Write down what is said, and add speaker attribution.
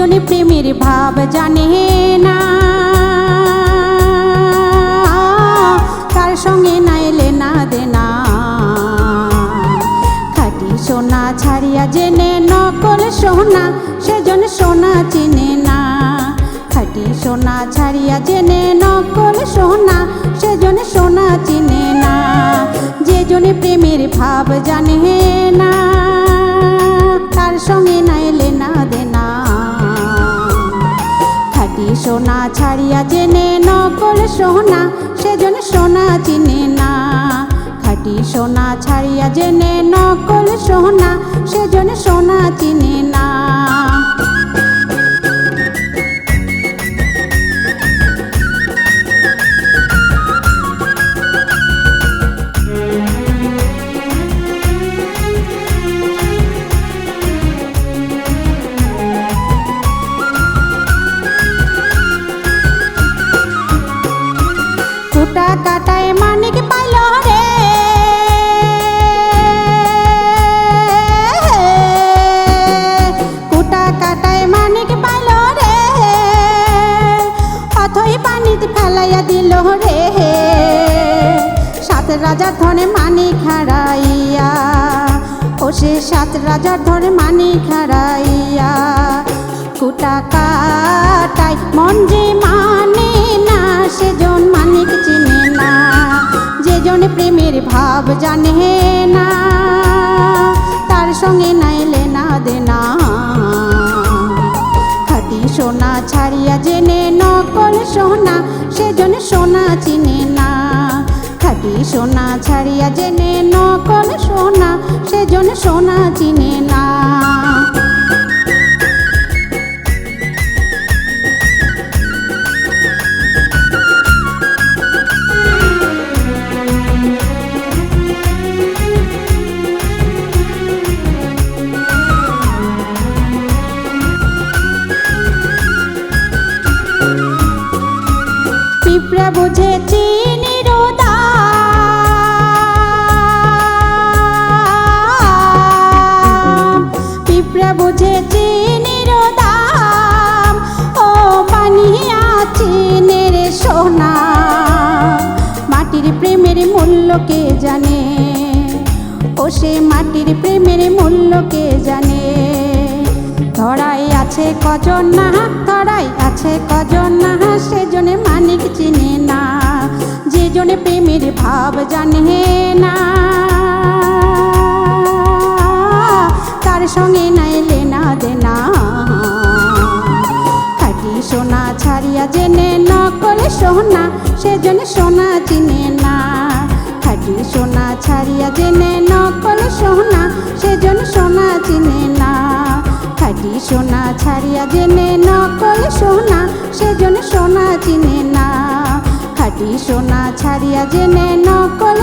Speaker 1: জনে প্রেমের ভাব জানে না। কার সঙ্গে না এলে না দেনা। খাটি সোনা ছাড়িয়া জেনে নকল সোনা সেজন সোনা চিনে না। খাটি সোনা ছাড়িয়া জেনে নকল সোনা সেজন সোনা চিনে না। যে জনে প্রেমের ভাব জানে ছাড়িয়া চেনে নকল সোনা সেজন সোনা চিনে না। খাটি সোনা ছাড়িয়া জেনে নকল সোনা সেজন সোনা চিনে কুটা কাটায় মানিক পাইল রে। কুটা কাটায় মানিক পাইল রে। অথই পানিতে ফেলাইয়া দিল রে। সাত রাজার ধনে মানিক হারাইয়া, ও সে সাত রাজার ধরে মানিক হারাইয়া, কুটা কাটাই মন যে ভাব জানে না, তার সঙ্গে নাইলে না দেনা। খাটি সোনা ছাড়িয়া জেনে নকল সোনা সেজন সোনা চিনে না। খাটি সোনা ছাড়িয়া জেনে নকল সোনা সেজন সোনা চিনে না। পিঁপড়া বুঝে চিনির দাম পিঁপড়া বুঝে চিনির দাম ও পানিয়া চিনের সোনা। মাটির প্রেমের মূল্য কে জানে? ও সে মাটির প্রেমের মূল্য কে জানে? ধরাই আছে কজন না, ধরাই আছে কজন ভাব জানে না। তার সঙ্গে না এলে না দেনা খাটি সোনা ছাড়িয়া জেনে নকল সোনা সেজনে সোনা চিনে না। খাটি সোনা ছাড়িয়া জেনে নকল সোনা সেজন সোনা চিনে না। খাটি সোনা ছাড়িয়া জেনে নকল সোনা সেজন সোনা সোনা ছাড়িয়া জেনে নকল